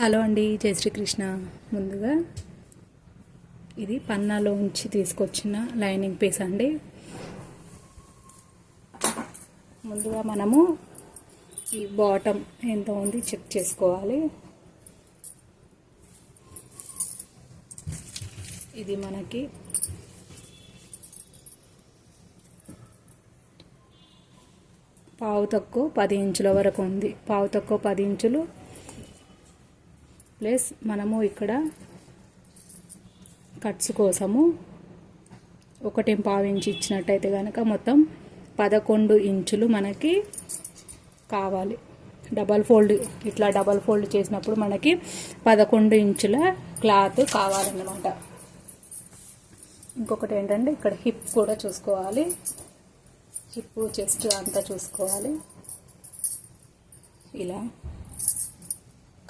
Hello అండి జై శ్రీకృష్ణ. ముందుగా ఇది పన్నాలో ఉంచి తీసుకొచ్చిన లైనింగ్ పీస్ అండి. ముందుగా మనము ఈ బాటమ్ ఎంత ఉంది చెక్ చేసుకోవాలి. ఇది మనకి పావు తక్కువ పది ఇంచుల వరకు ఉంది. పావు తక్కువ పది ఇంచులు ప్లస్ మనము ఇక్కడ కట్స్ కోసము ఒకటి పావు ఇంచు ఇచ్చినట్టయితే కనుక మొత్తం పదకొండు ఇంచులు మనకి కావాలి. డబల్ ఫోల్డ్ ఇట్లా డబల్ ఫోల్డ్ చేసినప్పుడు మనకి పదకొండు ఇంచుల క్లాత్ కావాలన్నమాట. ఇంకొకటి ఏంటంటే ఇక్కడ హిప్ కూడా చూసుకోవాలి. హిప్ చెస్ట్ అంతా చూసుకోవాలి. ఇలా.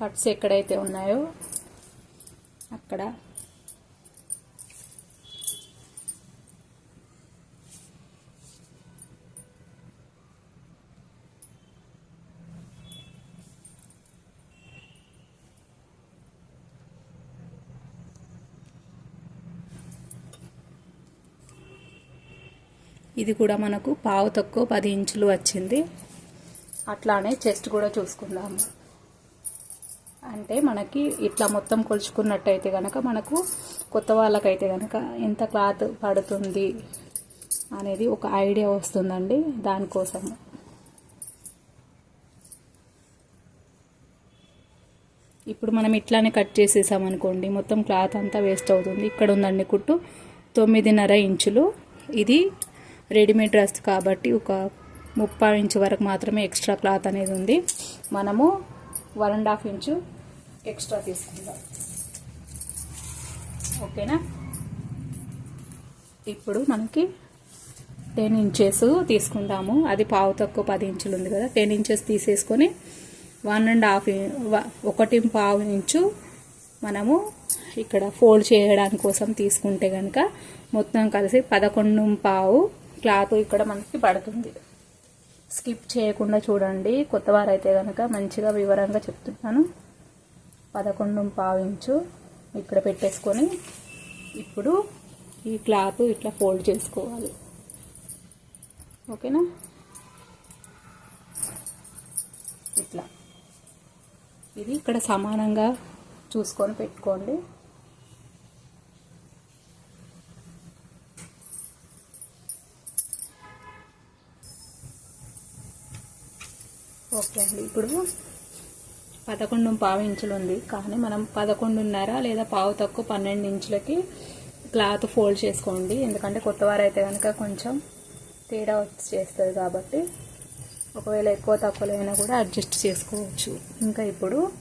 కట్స్ ఎక్కడైతే ఉన్నాయో అక్కడ. ఇది కూడా మనకు పావు తక్కువ పది ఇంచులు వచ్చింది. అట్లానే చెస్ట్ కూడా చూసుకుందాము. అంటే మనకి ఇట్లా మొత్తం కొలుచుకున్నట్టయితే కనుక మనకు కొత్త వాళ్ళకైతే కనుక ఎంత క్లాత్ పడుతుంది అనేది ఒక ఐడియా వస్తుందండి దానికోసం. ఇప్పుడు మనం ఇట్లానే కట్ చేసేసామనుకోండి మొత్తం క్లాత్ అంతా వేస్ట్ అవుతుంది. ఇక్కడ ఉందండి కుట్టు తొమ్మిదిన్నర ఇంచులు. ఇది రెడీమేడ్ డ్రెస్ కాబట్టి ఒక ముప్పై ఇంచు వరకు మాత్రమే ఎక్స్ట్రా క్లాత్ అనేది ఉంది. మనము one and half inch extra తీసుకుందాం ఓకేనా? ఇప్పుడు మనకి టెన్ ఇంచెస్ తీసుకుందాము అది పావు తక్కువ పది ఇంచులు ఉంది కదా. టెన్ ఇంచెస్ తీసేసుకొని వన్ అండ్ హాఫ్ ఒకటి పావు ఇంచు మనము ఇక్కడ ఫోల్డ్ చేయడానికి కోసం తీసుకుంటే కనుక మొత్తం కలిసి పదకొండు పావు క్లాత్ ఇక్కడ మనకి పడుతుంది. స్కిప్ చేయకుండా చూడండి. కొత్తవారైతే కనుక మంచిగా వివరంగా చెప్తున్నాను. పదకొండు పావించు ఇక్కడ పెట్టేసుకొని ఇప్పుడు ఈ క్లాత్ ఇట్లా ఫోల్డ్ చేసుకోవాలి. ఓకేనా? ఇట్లా. ఇది ఇక్కడ సమానంగా చూసుకొని పెట్టుకోండి. ఓకే అండి. ఇప్పుడు పదకొండు పావు ఇంచులు ఉంది. కానీ మనం పదకొండున్నర లేదా పావు తక్కువ పన్నెండు ఇంచులకి క్లాత్ ఫోల్డ్ చేసుకోండి. ఎందుకంటే కొత్తవారు అయితే కనుక కొంచెం తేడా వచ్చేస్తుంది కాబట్టి ఒకవేళ ఎక్కువ తక్కువలైనా కూడా అడ్జస్ట్ చేసుకోవచ్చు. ఇంకా ఇప్పుడు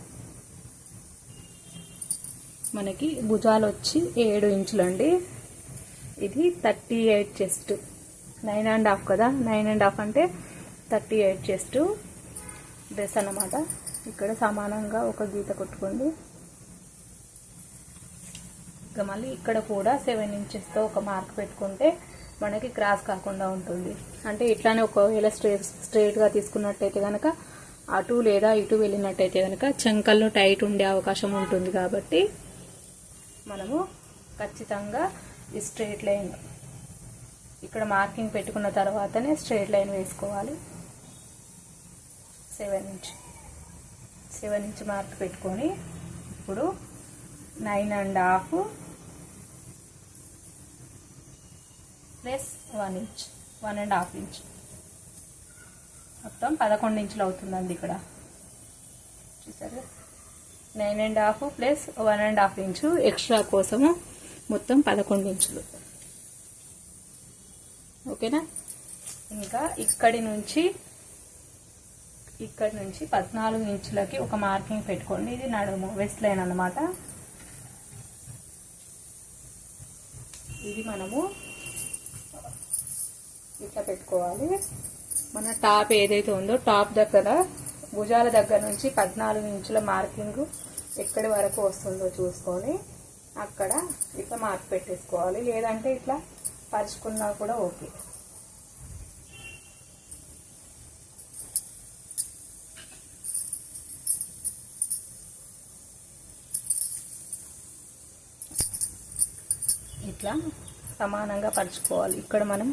మనకి భుజాలు వచ్చి ఏడు ఇంచులండి. ఇది thirty eight chest. Nine and half కదా? నైన్ అండ్ హాఫ్ అంటే థర్టీ ఎయిట్ చెస్ట్. డ్రెస్ అన్నమాట. ఇక్కడ సమానంగా ఒక గీత కొట్టుకోండి. ఇక మళ్ళీ ఇక్కడ కూడా సెవెన్ ఇంచెస్తో ఒక మార్క్ పెట్టుకుంటే మనకి క్రాస్ కాకుండా ఉంటుంది. అంటే ఇట్లానే ఒకవేళ స్ట్రేట్ స్ట్రేట్గా తీసుకున్నట్టయితే కనుక అటు లేదా ఇటు వెళ్ళినట్టయితే కనుక చంకల్లో టైట్ ఉండే అవకాశం ఉంటుంది కాబట్టి మనము ఖచ్చితంగా ఈ స్ట్రేట్ లైన్ ఇక్కడ మార్కింగ్ పెట్టుకున్న తర్వాతనే స్ట్రేట్ లైన్ వేసుకోవాలి. Seven inch seven inch mark పెట్టుకొని ఇప్పుడు nine and half plus one inch one and half inch. మొత్తం పదకొండు ఇంచులు అవుతుందండి ఇక్కడ. చూసారు? Nine and half plus one and half inch extra కోసము మొత్తం పదకొండు ఇంచులు. ఓకేనా? ఇంకా ఇక్కడి నుంచి ఇక్కడ నుంచి పద్నాలుగు ఇంచులకి ఒక మార్కింగ్ పెట్టుకోండి. ఇది నడుము వెస్ట్ లైన్ అనమాట ఇది మనము ఇట్లా పెట్టుకోవాలి. మన టాప్ ఏదైతే ఉందో టాప్ దగ్గర భుజాల దగ్గర నుంచి పద్నాలుగు ఇంచుల మార్కింగ్ ఎక్కడి వరకు వస్తుందో చూసుకొని అక్కడ ఇట్లా మార్క్ పెట్టేసుకోవాలి. లేదంటే ఇట్లా పరుచుకున్నా కూడా ఓకే. ఇట్లా సమానంగా పరుచుకోవాలి. ఇక్కడ మనం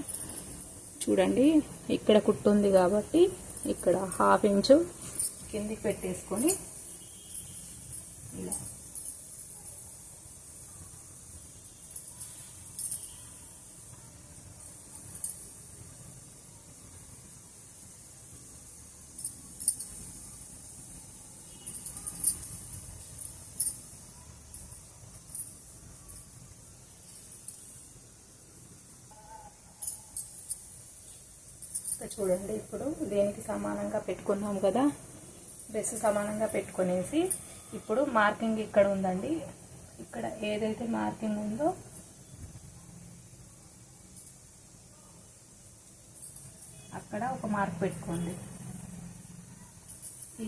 చూడండి ఇక్కడ కుట్టు ఉంది కాబట్టి ఇక్కడ హాఫ్ ఇంచు కిందికి పెట్టేసుకొని ఇలా చూడండి ఇప్పుడు దేనికి సమానంగా పెట్టుకున్నాం కదా? డ్రెస్ సమానంగా పెట్టుకునేసి ఇప్పుడు మార్కింగ్ ఇక్కడ ఉందండి. ఇక్కడ ఏదైతే మార్కింగ్ ఉందో అక్కడ ఒక మార్క్ పెట్టుకోండి.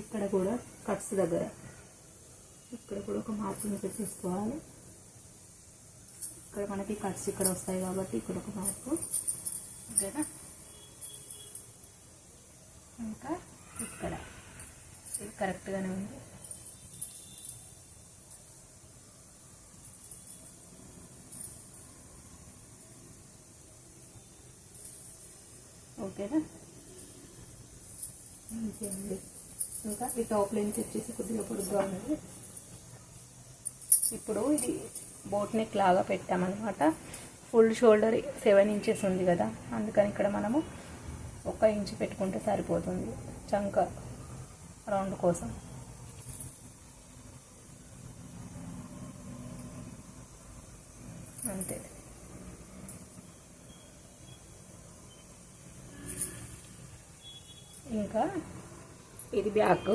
ఇక్కడ కూడా కట్స్ దగ్గర. ఇక్కడ కూడా ఒక మార్కింగ్ పెట్టేసుకోవాలి ఇక్కడ మనకి కట్స్ ఇక్కడ వస్తాయి కాబట్టి ఇక్కడ ఒక మార్కు. ఓకేనా? ఇంకా ఇక్కడ. ఇది కరెక్ట్గానే ఉంది. ఓకేనా? ఇంకేంది ఇంకా ఈ టాప్ లెన్స్ వచ్చేసి కొద్దిగా పొడుగ్గా ఉన్నది ఇప్పుడు ఇది బోట్ నెక్ లాగా పెట్టామన్నమాట. ఫుల్ షోల్డర్ సెవెన్ ఇంచెస్ ఉంది కదా. అందుకని ఇక్కడ మనము ఒక్క ఇంచు పెట్టుకుంటే సరిపోతుంది. చంక రౌండ్ కోసం. అంతే. ఇంకా ఇది బ్యాక్.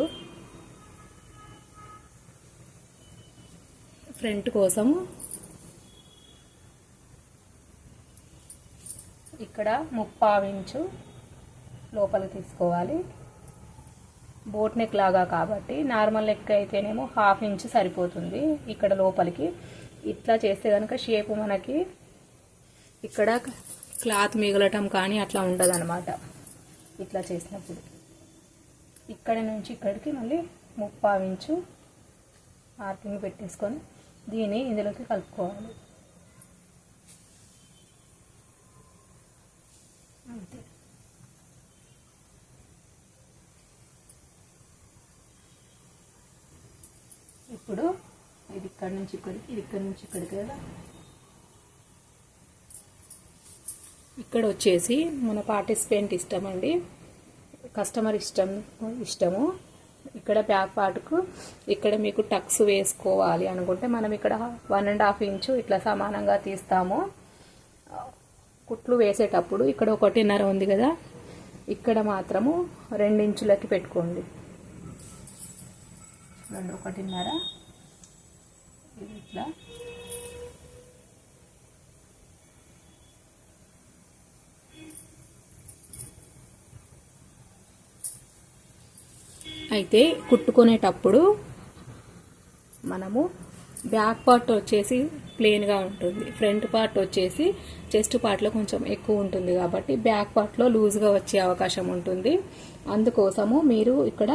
ఫ్రంట్ కోసము ఇక్కడ ముప్పావించు లోపలికి తీసుకోవాలి. బోట్ నెక్ లాగా కాబట్టి నార్మల్ నెక్ అయితేనేమో హాఫ్ ఇంచ్ సరిపోతుంది ఇక్కడ లోపలికి. ఇట్లా చేస్తే కనుక షేప్ మనకి ఇక్కడ క్లాత్ మిగలటం కానీ అట్లా ఉండదనమాట ఇట్లా చేసినప్పుడు. ఇక్కడ నుంచి ఇక్కడికి మళ్ళీ ముప్పావు ఇంచు మార్కింగ్ పెట్టేసుకొని దీన్ని ఇందులోకి కలుపుకోవాలి. అంతే. ఇప్పుడు ఇది ఇక్కడ నుంచి ఇక్కడికి ఇది ఇక్కడ నుంచి ఇక్కడికి కదా. ఇక్కడ వచ్చేసి మన పార్టిసిపెంట్ ఇష్టం అండి. కస్టమర్ ఇష్టం ఇష్టము. ఇక్కడ బ్యాక్ పార్ట్కు ఇక్కడ మీకు టక్స్ వేసుకోవాలి అనుకుంటే మనం ఇక్కడ వన్ అండ్ హాఫ్ ఇంచు ఇట్లా సమానంగా తీస్తాము. కుట్లు వేసేటప్పుడు ఇక్కడ ఒకటిన్నర ఉంది కదా. ఇక్కడ మాత్రము రెండించులకి పెట్టుకోండి. రెండు ఒకటిన్నర. ఇది ఇట్లా. అయితే కుట్టుకునేటప్పుడు మనము బ్యాక్ పార్ట్ వచ్చేసి ప్లెయిన్గా ఉంటుంది. ఫ్రంట్ పార్ట్ వచ్చేసి చెస్ట్ పార్ట్లో కొంచెం ఎక్కువ ఉంటుంది కాబట్టి బ్యాక్ పార్ట్లో లూజ్గా వచ్చే అవకాశం ఉంటుంది. అందుకోసము మీరు ఇక్కడ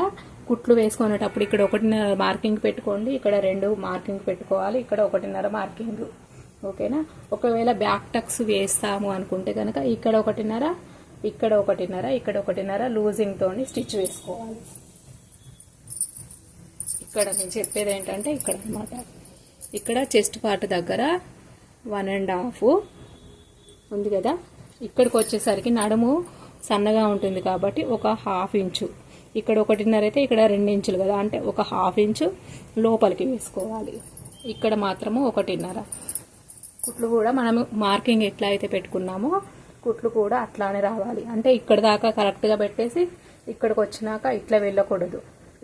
కుట్లు వేసుకునేటప్పుడు ఇక్కడ ఒకటిన్నర మార్కింగ్ పెట్టుకోండి ఇక్కడ రెండు మార్కింగ్ పెట్టుకోవాలి ఇక్కడ ఒకటిన్నర మార్కింగ్. ఓకేనా? ఒకవేళ బ్యాక్ టక్స్ వేస్తాము అనుకుంటే కనుక ఇక్కడ ఒకటిన్నర ఇక్కడ ఒకటిన్నర ఇక్కడ ఒకటిన్నర లూజింగ్తో స్టిచ్ వేసుకోవాలి. ఇక్కడ నేను చెప్పేది ఏంటంటే ఇక్కడ అనమాట ఇక్కడ చెస్ట్ పార్ట్ దగ్గర వన్ అండ్ హాఫ్ ఉంది కదా? ఇక్కడికి వచ్చేసరికి నడుము సన్నగా ఉంటుంది కాబట్టి ఒక హాఫ్ ఇంచు. ఇక్కడ ఒకటిన్నర అయితే ఇక్కడ రెండు ఇంచులు కదా. అంటే ఒక హాఫ్ ఇంచు లోపలికి వేసుకోవాలి. ఇక్కడ మాత్రము ఒకటిన్నర. కుట్లు కూడా మనం మార్కింగ్ ఎట్లా అయితే పెట్టుకున్నామో కుట్లు కూడా అట్లానే రావాలి. అంటే ఇక్కడ దాకా కరెక్ట్గా పెట్టేసి ఇక్కడికి వచ్చినాక ఇట్లా వెళ్ళకూడదు.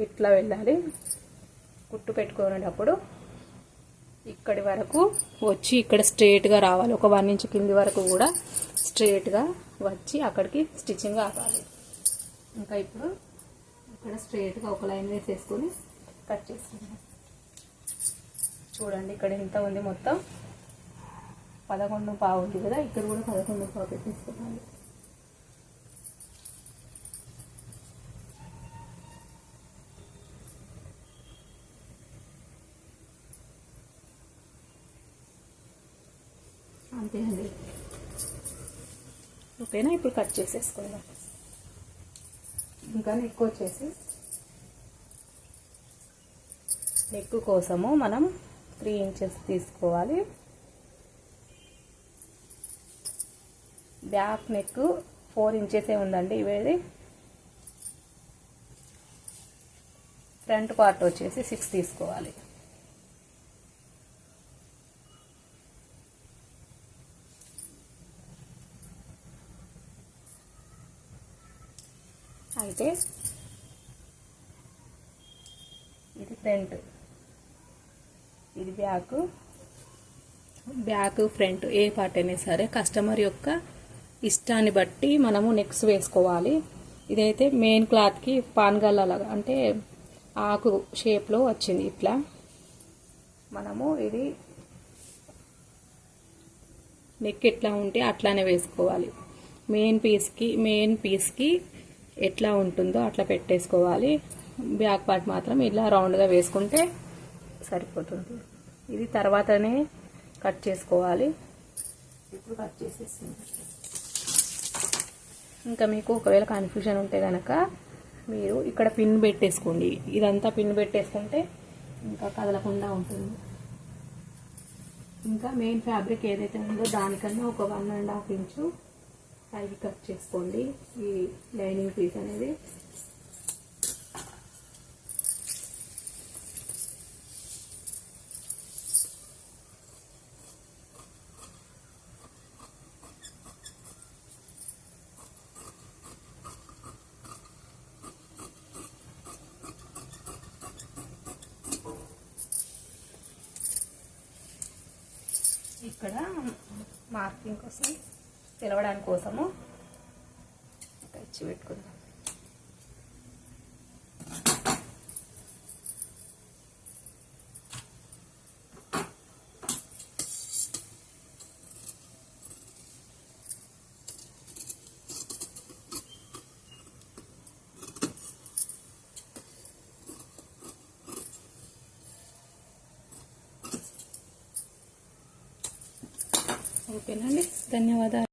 ఇట్లా వెళ్ళాలి. కుట్టు పెట్టుకునేటప్పుడు ఇక్కడి వరకు వచ్చి ఇక్కడ స్ట్రేట్గా రావాలి. ఒక వన్ ఇంచ్ కింది వరకు కూడా స్ట్రేట్గా వచ్చి అక్కడికి స్టిచ్చింగ్ ఆపాలి. ఇంకా ఇప్పుడు ఇక్కడ స్ట్రైట్గా ఒక లైన్ వేసేసుకొని కట్ చేసుకుందాం. చూడండి ఇక్కడ ఎంత ఉంది మొత్తం. పదకొండు పావు ఉంది కదా ఇక్కడ కూడా పదకొండు పావు పెట్టేసుకోవాలి. అంతే అండి ఓకేనా? ఇప్పుడు కట్ చేసేసుకుందాం. ఇంకా ఎక్కువ వచ్చేసి నెక్ కోసము మనం త్రీ ఇంచెస్ తీసుకోవాలి. బ్యాక్ నెక్ ఫోర్ ఇంచెసే ఉందండి ఇవేది. ఫ్రంట్ పార్ట్ వచ్చేసి సిక్స్ తీసుకోవాలి. అయితే ఇది ఫ్రంట్ ఇది బ్యాక్. బ్యాక్ ఫ్రంట్ ఏ పార్ట్ అయినా సరే కస్టమర్ యొక్క ఇష్టాన్ని బట్టి మనము నెక్స్ వేసుకోవాలి. ఇదైతే మెయిన్ క్లాత్కి పాన్గల్లలాగా అంటే ఆకు షేప్లో వచ్చింది ఇట్లా. మనము ఇది నెక్ ఎట్లా ఉంటే అట్లానే వేసుకోవాలి. మెయిన్ పీస్కి మెయిన్ పీస్కి ఎట్లా ఉంటుందో అట్లా పెట్టేసుకోవాలి. బ్యాక్ పార్ట్ మాత్రం ఇలా రౌండ్గా వేసుకుంటే సరిపోతుంది. ఇది తర్వాతనే కట్ చేసుకోవాలి. ఇప్పుడు కట్ చేసేస్తుంది ఇంకా మీకు ఒకవేళ కన్ఫ్యూజన్ ఉంటే కనుక మీరు ఇక్కడ పిన్ పెట్టేసుకోండి. ఇదంతా పిన్ పెట్టేసుకుంటే ఇంకా కదలకుండా ఉంటుంది. ఇంకా మెయిన్ ఫ్యాబ్రిక్ ఏదైతే ఉందో దానికన్నా ఒక వన్ అండ్ హాఫ్ ఇంచు పైకి కట్ చేసుకోండి. ఈ లైనింగ్ పీస్ అనేది. ఇక్కడ మార్కింగ్ కోసం తెలవడానికి కోసము తెచ్చి పెట్టుకుందాం ఓకేనండి. ధన్యవాదాలు.